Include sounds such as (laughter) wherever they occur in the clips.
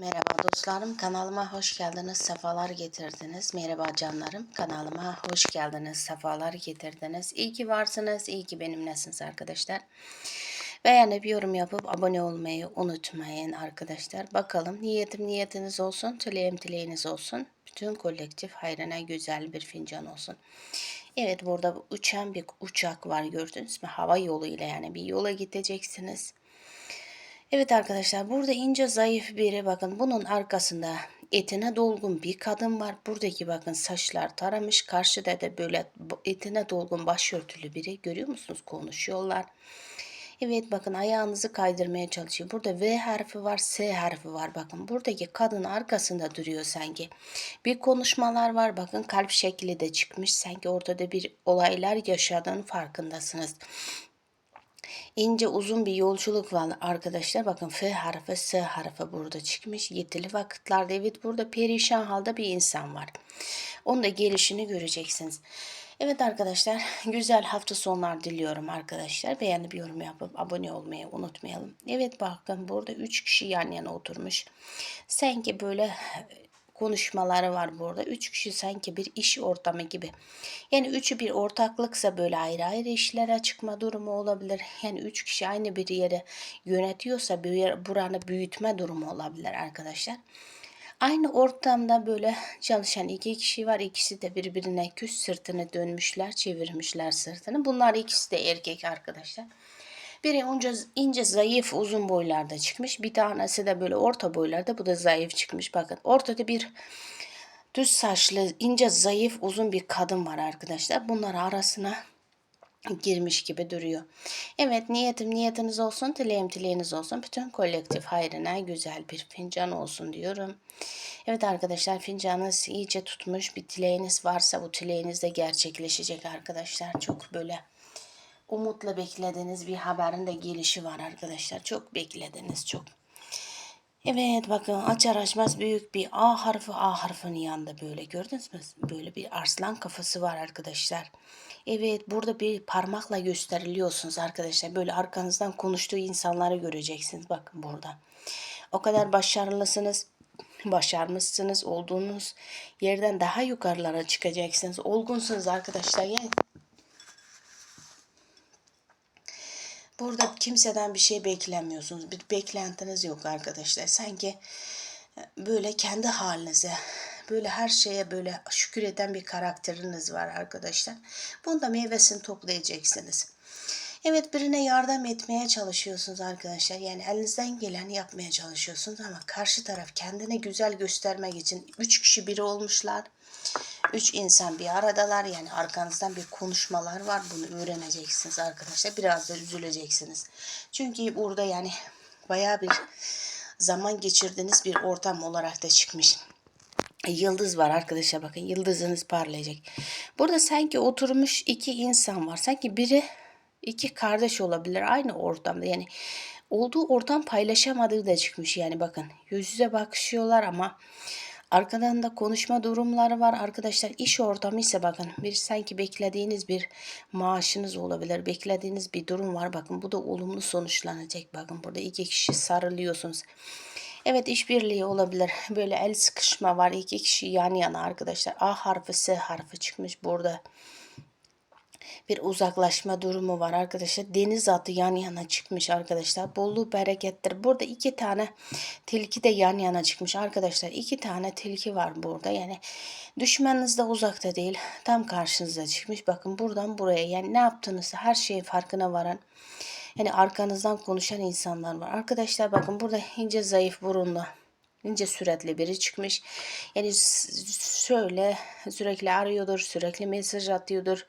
Merhaba dostlarım kanalıma hoş geldiniz sefalar getirdiniz. Merhaba canlarım kanalıma hoş geldiniz sefalar getirdiniz. İyi ki varsınız iyi ki benimlesiniz arkadaşlar. Beğenip yorum yapıp abone olmayı unutmayın arkadaşlar. Bakalım niyetim niyetiniz olsun dileğim dileğiniz olsun. Bütün kolektif hayrına güzel bir fincan olsun. Evet burada uçan bir uçak var gördünüz mü? Hava yoluyla yani bir yola gideceksiniz Evet arkadaşlar burada ince zayıf biri bakın bunun arkasında etine dolgun bir kadın var. Buradaki bakın saçlar taramış. Karşıda da böyle etine dolgun başörtülü biri görüyor musunuz? Konuşuyorlar. Evet bakın ayağınızı kaydırmaya çalışıyor. Burada V harfi var, S harfi var. Bakın buradaki kadın arkasında duruyor sanki. Bir konuşmalar var. Bakın kalp şekli de çıkmış. Sanki ortada bir olaylar yaşadığını farkındasınız ince uzun bir yolculuk var arkadaşlar. Bakın F harfi S harfi burada çıkmış. Yetili vakitlerde evet burada perişan halde bir insan var. Onun da gelişini göreceksiniz. Evet arkadaşlar güzel hafta sonlar diliyorum arkadaşlar. Beğenip yorum yapıp abone olmayı unutmayalım. Evet bakın burada 3 kişi yan yana oturmuş. Sanki böyle konuşmaları var burada. Üç kişi sanki bir iş ortamı gibi. Yani üçü bir ortaklıksa böyle ayrı ayrı işlere çıkma durumu olabilir. Yani üç kişi aynı bir yere yönetiyorsa bir buranı büyütme durumu olabilir arkadaşlar. Aynı ortamda böyle çalışan iki kişi var. İkisi de birbirine küs sırtını dönmüşler, çevirmişler sırtını. Bunlar ikisi de erkek arkadaşlar. Biri ince, ince zayıf uzun boylarda çıkmış. Bir tanesi de böyle orta boylarda. Bu da zayıf çıkmış. Bakın ortada bir düz saçlı ince zayıf uzun bir kadın var arkadaşlar. Bunlar arasına girmiş gibi duruyor. Evet niyetim niyetiniz olsun, dileğim dileğiniz olsun. Bütün kolektif hayrına güzel bir fincan olsun diyorum. Evet arkadaşlar fincanınız iyice tutmuş bir dileğiniz varsa bu dileğiniz de gerçekleşecek arkadaşlar. Çok böyle umutla beklediğiniz bir haberin de gelişi var arkadaşlar. Çok beklediniz çok. Evet bakın açar açmaz büyük bir A harfi A harfinin yanında böyle gördünüz mü? Böyle bir arslan kafası var arkadaşlar. Evet burada bir parmakla gösteriliyorsunuz arkadaşlar. Böyle arkanızdan konuştuğu insanları göreceksiniz. Bakın burada. O kadar başarılısınız. Başarmışsınız. Olduğunuz yerden daha yukarılara çıkacaksınız. Olgunsunuz arkadaşlar. Yani Burada kimseden bir şey beklemiyorsunuz. Bir beklentiniz yok arkadaşlar. Sanki e, böyle kendi halinize, böyle her şeye böyle şükür eden bir karakteriniz var arkadaşlar. Bunda meyvesini toplayacaksınız. Evet birine yardım etmeye çalışıyorsunuz arkadaşlar. Yani elinizden gelen yapmaya çalışıyorsunuz ama karşı taraf kendine güzel göstermek için üç kişi biri olmuşlar. Üç insan bir aradalar yani arkanızdan bir konuşmalar var. Bunu öğreneceksiniz arkadaşlar. Biraz da üzüleceksiniz. Çünkü burada yani baya bir zaman geçirdiğiniz bir ortam olarak da çıkmış. Yıldız var arkadaşlar bakın yıldızınız parlayacak. Burada sanki oturmuş iki insan var. Sanki biri iki kardeş olabilir aynı ortamda yani olduğu ortam paylaşamadığı da çıkmış yani bakın yüz yüze bakışıyorlar ama Arkadan da konuşma durumları var arkadaşlar. İş ortamı ise bakın bir sanki beklediğiniz bir maaşınız olabilir. Beklediğiniz bir durum var. Bakın bu da olumlu sonuçlanacak. Bakın burada iki kişi sarılıyorsunuz. Evet işbirliği olabilir. Böyle el sıkışma var. İki kişi yan yana arkadaşlar. A harfi S harfi çıkmış burada bir uzaklaşma durumu var arkadaşlar. Deniz atı yan yana çıkmış arkadaşlar. Bolluk berekettir. Burada iki tane tilki de yan yana çıkmış arkadaşlar. İki tane tilki var burada. Yani düşmanınız da uzakta değil. Tam karşınıza çıkmış. Bakın buradan buraya yani ne yaptığınızı her şeyin farkına varan yani arkanızdan konuşan insanlar var. Arkadaşlar bakın burada ince zayıf burunlu ince süratli biri çıkmış. Yani şöyle sürekli arıyordur, sürekli mesaj atıyordur.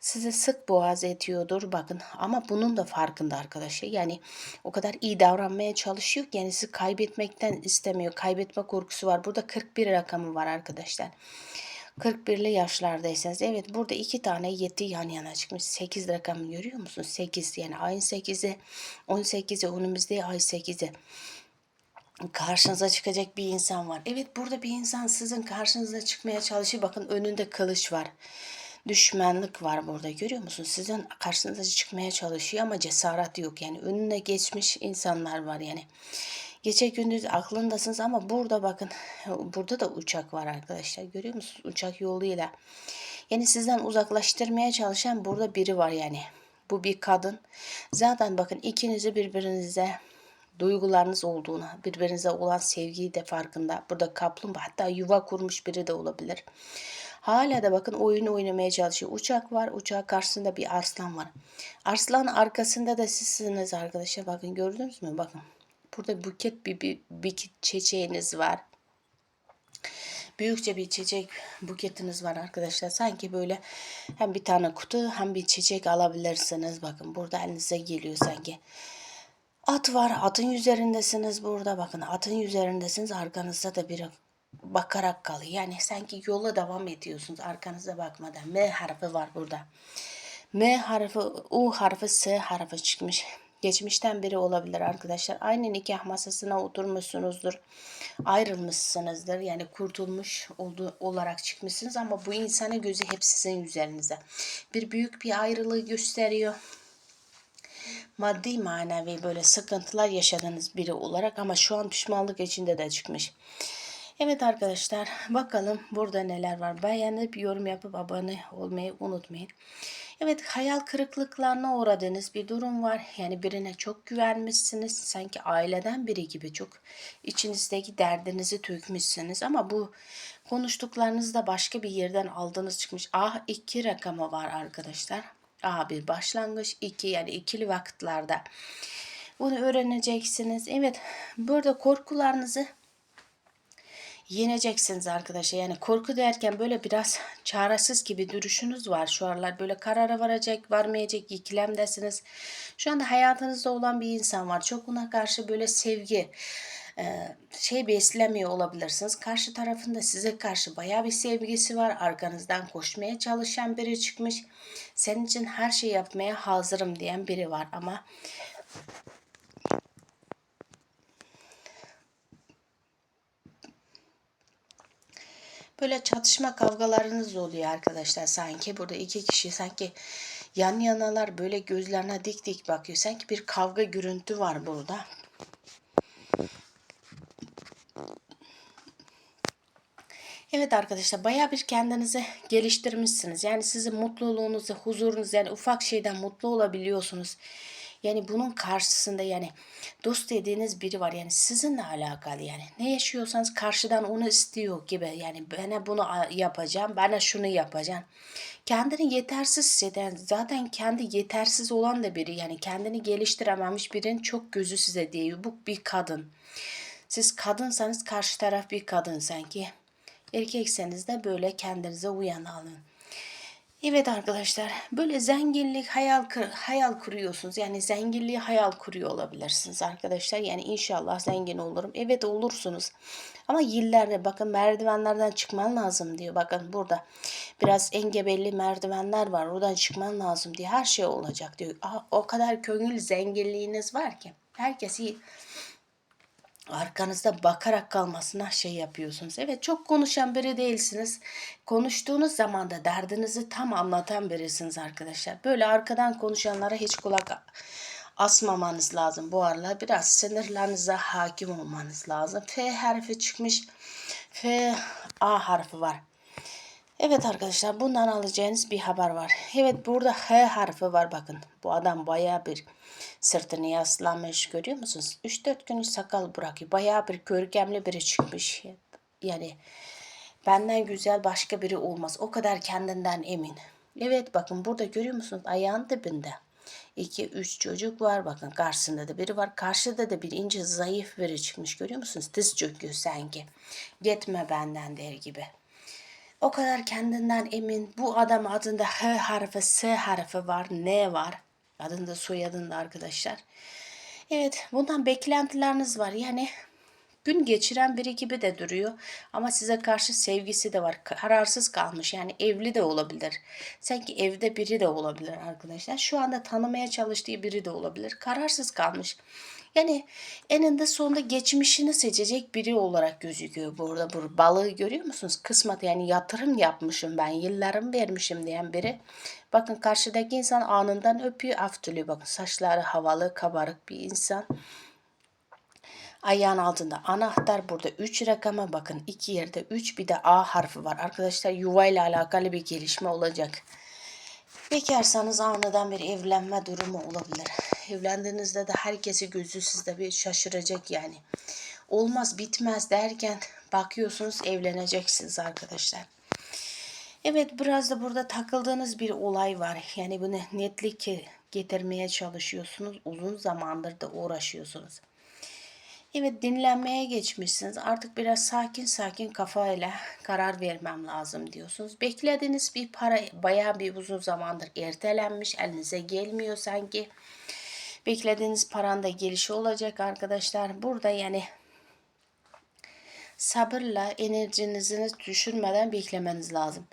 Size sık boğaz ediyordur bakın. Ama bunun da farkında arkadaşlar. Yani o kadar iyi davranmaya çalışıyor ki yani sizi kaybetmekten istemiyor. Kaybetme korkusu var. Burada 41 rakamı var arkadaşlar. 41'li yaşlardaysanız evet burada iki tane yeti yan yana çıkmış. 8 rakamı görüyor musunuz? 8 yani ayın 8'i 18'i önümüzde ay 8'i karşınıza çıkacak bir insan var. Evet burada bir insan sizin karşınıza çıkmaya çalışıyor. Bakın önünde kılıç var. Düşmanlık var burada görüyor musun? Sizin karşınıza çıkmaya çalışıyor ama cesaret yok. Yani önüne geçmiş insanlar var yani. Gece gündüz aklındasınız ama burada bakın burada da uçak var arkadaşlar. Görüyor musunuz? Uçak yoluyla. Yani sizden uzaklaştırmaya çalışan burada biri var yani. Bu bir kadın. Zaten bakın ikinizi birbirinize duygularınız olduğuna, birbirinize olan sevgiyi de farkında. Burada kaplumbağa hatta yuva kurmuş biri de olabilir. Hala da bakın oyun oynamaya çalışıyor. Uçak var. Uçağın karşısında bir arslan var. Arslan arkasında da sizsiniz arkadaşlar. Bakın gördünüz mü? Bakın. Burada buket bir, bir, bir çiçeğiniz var. Büyükçe bir çiçek buketiniz var arkadaşlar. Sanki böyle hem bir tane kutu hem bir çiçek alabilirsiniz. Bakın burada elinize geliyor sanki. At var. Atın üzerindesiniz burada. Bakın atın üzerindesiniz. Arkanızda da biri bakarak kalıyor. Yani sanki yola devam ediyorsunuz arkanıza bakmadan. M harfi var burada. M harfi, U harfi, S harfi çıkmış. Geçmişten biri olabilir arkadaşlar. Aynı nikah masasına oturmuşsunuzdur. Ayrılmışsınızdır. Yani kurtulmuş oldu, olarak çıkmışsınız ama bu insanın gözü hep sizin üzerinize. Bir büyük bir ayrılığı gösteriyor maddi manevi böyle sıkıntılar yaşadığınız biri olarak ama şu an pişmanlık içinde de çıkmış. Evet arkadaşlar bakalım burada neler var. Beğenip yorum yapıp abone olmayı unutmayın. Evet hayal kırıklıklarına uğradığınız bir durum var. Yani birine çok güvenmişsiniz. Sanki aileden biri gibi çok içinizdeki derdinizi tökmüşsünüz. Ama bu konuştuklarınızda başka bir yerden aldığınız çıkmış. Ah iki rakamı var arkadaşlar. A bir başlangıç, iki yani ikili vakitlerde. Bunu öğreneceksiniz. Evet burada korkularınızı yeneceksiniz arkadaşlar. Yani korku derken böyle biraz çaresiz gibi duruşunuz var şu aralar. Böyle karara varacak, varmayacak ikilemdesiniz. Şu anda hayatınızda olan bir insan var. Çok ona karşı böyle sevgi, şey beslemiyor olabilirsiniz. Karşı tarafında size karşı baya bir sevgisi var. Arkanızdan koşmaya çalışan biri çıkmış. Senin için her şey yapmaya hazırım diyen biri var ama böyle çatışma kavgalarınız oluyor arkadaşlar sanki burada iki kişi sanki yan yanalar böyle gözlerine dik dik bakıyor sanki bir kavga görüntü var burada Evet arkadaşlar baya bir kendinizi geliştirmişsiniz. Yani sizin mutluluğunuzu, huzurunuz yani ufak şeyden mutlu olabiliyorsunuz. Yani bunun karşısında yani dost dediğiniz biri var. Yani sizinle alakalı yani. Ne yaşıyorsanız karşıdan onu istiyor gibi. Yani bana bunu yapacağım, bana şunu yapacağım. Kendini yetersiz hisseden, zaten kendi yetersiz olan da biri. Yani kendini geliştirememiş birinin çok gözü size değiyor. Bu bir kadın. Siz kadınsanız karşı taraf bir kadın sanki. Erkekseniz de böyle kendinize uyan alın. Evet arkadaşlar böyle zenginlik hayal hayal kuruyorsunuz. Yani zenginliği hayal kuruyor olabilirsiniz arkadaşlar. Yani inşallah zengin olurum. Evet olursunuz. Ama yıllarda bakın merdivenlerden çıkman lazım diyor. Bakın burada biraz engebelli merdivenler var. Oradan çıkman lazım diye her şey olacak diyor. Aa, o kadar gönül zenginliğiniz var ki. Herkes iyi arkanızda bakarak kalmasına şey yapıyorsunuz. Evet çok konuşan biri değilsiniz. Konuştuğunuz zaman da derdinizi tam anlatan birisiniz arkadaşlar. Böyle arkadan konuşanlara hiç kulak asmamanız lazım. Bu aralar biraz sinirlerinize hakim olmanız lazım. F harfi çıkmış. F A harfi var. Evet arkadaşlar bundan alacağınız bir haber var. Evet burada H harfi var bakın. Bu adam baya bir sırtını yaslamış görüyor musunuz? 3-4 gün sakal bırakıyor. Baya bir görkemli biri çıkmış. Yani benden güzel başka biri olmaz. O kadar kendinden emin. Evet bakın burada görüyor musunuz? Ayağın dibinde. 2-3 çocuk var. Bakın karşısında da biri var. Karşıda da bir ince zayıf biri çıkmış. Görüyor musunuz? Diz çöküyor sanki. Gitme benden der gibi. O kadar kendinden emin. Bu adam adında H harfi, S harfi var, N var. Adında soyadında arkadaşlar. Evet bundan beklentileriniz var. Yani gün geçiren biri gibi de duruyor. Ama size karşı sevgisi de var. Kararsız kalmış. Yani evli de olabilir. Sanki evde biri de olabilir arkadaşlar. Şu anda tanımaya çalıştığı biri de olabilir. Kararsız kalmış. Yani eninde sonunda geçmişini seçecek biri olarak gözüküyor burada. Bu balığı görüyor musunuz? Kısmet yani yatırım yapmışım ben, yıllarım vermişim diyen biri. Bakın karşıdaki insan anından öpüyor, aftülüyor. Bakın saçları havalı, kabarık bir insan. Ayağın altında anahtar burada 3 rakama bakın iki yerde 3 bir de A harfi var. Arkadaşlar yuva ile alakalı bir gelişme olacak. Bekarsanız aniden bir evlenme durumu olabilir. Evlendiğinizde de herkesi gözü sizde bir şaşıracak yani. Olmaz bitmez derken bakıyorsunuz evleneceksiniz arkadaşlar. Evet biraz da burada takıldığınız bir olay var. Yani bunu netlik getirmeye çalışıyorsunuz. Uzun zamandır da uğraşıyorsunuz. Evet dinlenmeye geçmişsiniz. Artık biraz sakin sakin kafayla karar vermem lazım diyorsunuz. Beklediğiniz bir para bayağı bir uzun zamandır ertelenmiş. Elinize gelmiyor sanki. Beklediğiniz paran da gelişi olacak arkadaşlar. Burada yani sabırla enerjinizi düşürmeden beklemeniz lazım.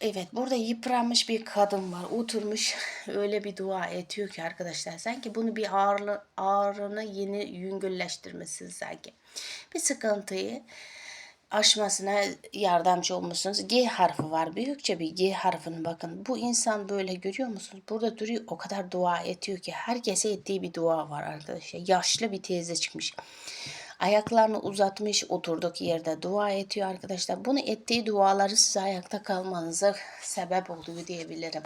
Evet burada yıpranmış bir kadın var. Oturmuş (laughs) öyle bir dua ediyor ki arkadaşlar. Sanki bunu bir ağrı, ağrını yeni yüngülleştirmesi sanki. Bir sıkıntıyı aşmasına yardımcı olmuşsunuz. G harfi var. Büyükçe bir G harfini bakın. Bu insan böyle görüyor musunuz? Burada duruyor o kadar dua ediyor ki herkese ettiği bir dua var arkadaşlar. Yaşlı bir teyze çıkmış. Ayaklarını uzatmış oturduk yerde dua ediyor arkadaşlar. Bunu ettiği duaları size ayakta kalmanıza sebep oluyor diyebilirim.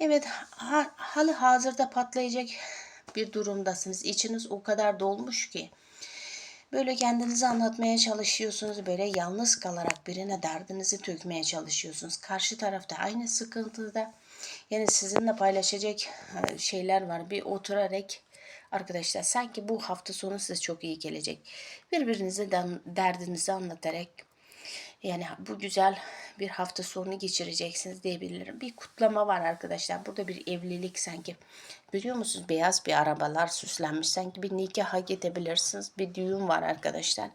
Evet ha, halı hazırda patlayacak bir durumdasınız. İçiniz o kadar dolmuş ki. Böyle kendinizi anlatmaya çalışıyorsunuz. Böyle yalnız kalarak birine derdinizi dökmeye çalışıyorsunuz. Karşı tarafta aynı sıkıntıda. Yani sizinle paylaşacak şeyler var. Bir oturarak Arkadaşlar sanki bu hafta sonu size çok iyi gelecek. Birbirinize derdinizi anlatarak yani bu güzel bir hafta sonu geçireceksiniz diyebilirim. Bir kutlama var arkadaşlar. Burada bir evlilik sanki. Biliyor musunuz? Beyaz bir arabalar süslenmiş. Sanki bir nikaha gidebilirsiniz. Bir düğün var arkadaşlar.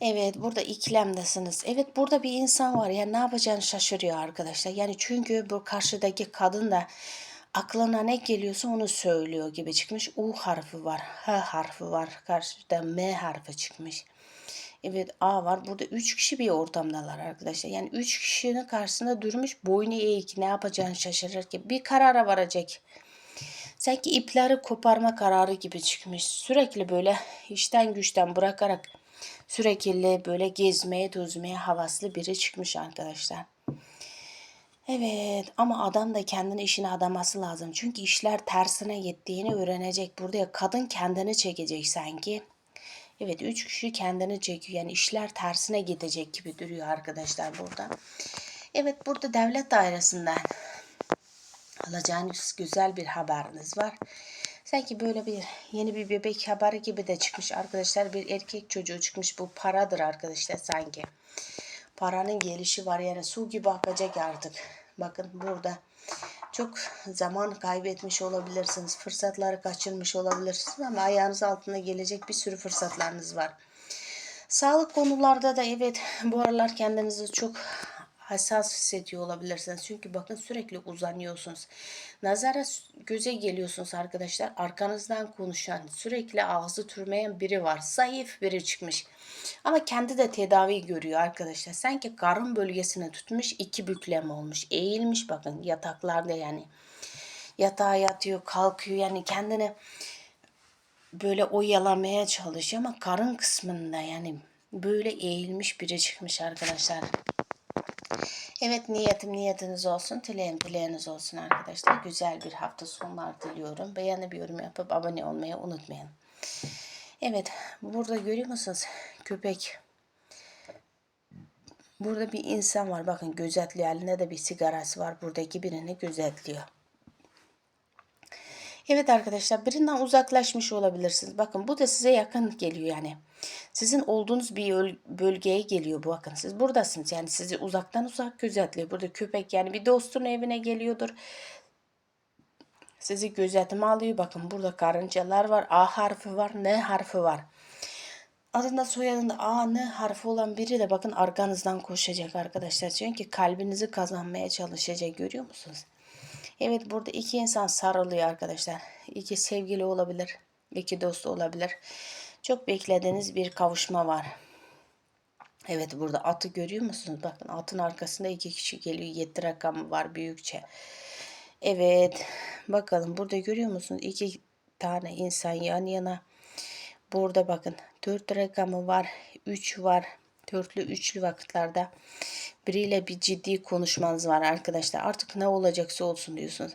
Evet burada ikilemdesiniz. Evet burada bir insan var. Yani ne yapacağını şaşırıyor arkadaşlar. Yani çünkü bu karşıdaki kadın da aklına ne geliyorsa onu söylüyor gibi çıkmış. U harfi var, H harfi var, karşıda M harfi çıkmış. Evet A var. Burada 3 kişi bir ortamdalar arkadaşlar. Yani 3 kişinin karşısında durmuş boynu eğik ne yapacağını şaşırır ki bir karara varacak. Sanki ipleri koparma kararı gibi çıkmış. Sürekli böyle işten güçten bırakarak sürekli böyle gezmeye tozmaya havaslı biri çıkmış arkadaşlar. Evet ama adam da kendini işine adaması lazım. Çünkü işler tersine gittiğini öğrenecek. Burada ya kadın kendini çekecek sanki. Evet üç kişi kendini çekiyor. Yani işler tersine gidecek gibi duruyor arkadaşlar burada. Evet burada devlet dairesinden alacağınız güzel bir haberiniz var. Sanki böyle bir yeni bir bebek haberi gibi de çıkmış arkadaşlar. Bir erkek çocuğu çıkmış. Bu paradır arkadaşlar sanki paranın gelişi var. Yani su gibi akacak artık. Bakın burada çok zaman kaybetmiş olabilirsiniz. Fırsatları kaçırmış olabilirsiniz ama ayağınız altına gelecek bir sürü fırsatlarınız var. Sağlık konularda da evet bu aralar kendinizi çok hassas hissediyor olabilirsiniz. Çünkü bakın sürekli uzanıyorsunuz. Nazara göze geliyorsunuz arkadaşlar. Arkanızdan konuşan, sürekli ağzı türmeyen biri var. Zayıf biri çıkmış. Ama kendi de tedavi görüyor arkadaşlar. Sanki karın bölgesine tutmuş, iki bükleme olmuş. Eğilmiş bakın yataklarda yani. Yatağa yatıyor, kalkıyor yani kendini böyle oyalamaya çalışıyor ama karın kısmında yani böyle eğilmiş biri çıkmış arkadaşlar. Evet niyetim niyetiniz olsun. Dileğim dileğiniz olsun arkadaşlar. Güzel bir hafta sonlar diliyorum. Beğenip yorum yapıp abone olmayı unutmayın. Evet burada görüyor musunuz? Köpek. Burada bir insan var. Bakın gözetliyor. Elinde de bir sigarası var. Buradaki birini gözetliyor. Evet arkadaşlar birinden uzaklaşmış olabilirsiniz. Bakın bu da size yakın geliyor yani. Sizin olduğunuz bir bölgeye geliyor bu bakın. Siz buradasınız yani sizi uzaktan uzak gözetliyor. Burada köpek yani bir dostun evine geliyordur. Sizi gözetime alıyor. Bakın burada karıncalar var. A harfi var. N harfi var. Adında soyadında A, N harfi olan biri de bakın arkanızdan koşacak arkadaşlar. Çünkü kalbinizi kazanmaya çalışacak görüyor musunuz? Evet burada iki insan sarılıyor arkadaşlar. İki sevgili olabilir. iki dost olabilir. Çok beklediğiniz bir kavuşma var. Evet burada atı görüyor musunuz? Bakın atın arkasında iki kişi geliyor. Yedi rakamı var büyükçe. Evet bakalım burada görüyor musunuz? İki tane insan yan yana. Burada bakın 4 rakamı var. 3 var. Dörtlü üçlü vakitlerde biriyle bir ciddi konuşmanız var arkadaşlar. Artık ne olacaksa olsun diyorsunuz.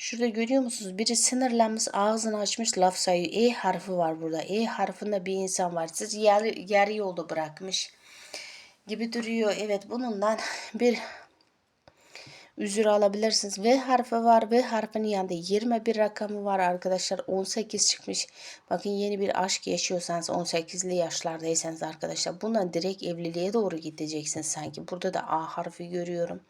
Şurada görüyor musunuz? Biri sinirlenmiş ağzını açmış laf sayıyor. E harfi var burada. E harfinde bir insan var. Siz yer, yarı yolda bırakmış gibi duruyor. Evet bunundan (laughs) bir üzür alabilirsiniz. V harfi var. V harfinin yanında 21 rakamı var arkadaşlar. 18 çıkmış. Bakın yeni bir aşk yaşıyorsanız 18'li yaşlardaysanız arkadaşlar bundan direkt evliliğe doğru gideceksiniz sanki. Burada da A harfi görüyorum.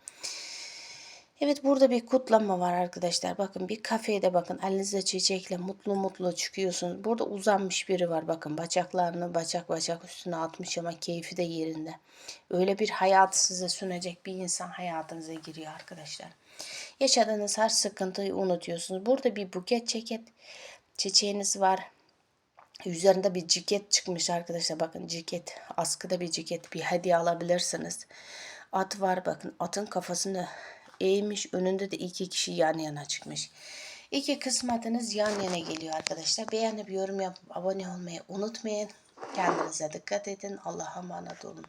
Evet burada bir kutlama var arkadaşlar. Bakın bir kafede bakın elinizde çiçekle mutlu mutlu çıkıyorsunuz. Burada uzanmış biri var bakın bacaklarını bacak bacak üstüne atmış ama keyfi de yerinde. Öyle bir hayat size sunacak bir insan hayatınıza giriyor arkadaşlar. Yaşadığınız her sıkıntıyı unutuyorsunuz. Burada bir buket ceket çiçeğiniz var. Üzerinde bir ceket çıkmış arkadaşlar. Bakın ceket. Askıda bir ceket. Bir hediye alabilirsiniz. At var bakın. Atın kafasını eğmiş. Önünde de iki kişi yan yana çıkmış. İki kısmetiniz yan yana geliyor arkadaşlar. Beğenip yorum yapıp abone olmayı unutmayın. Kendinize dikkat edin. Allah'a emanet olun.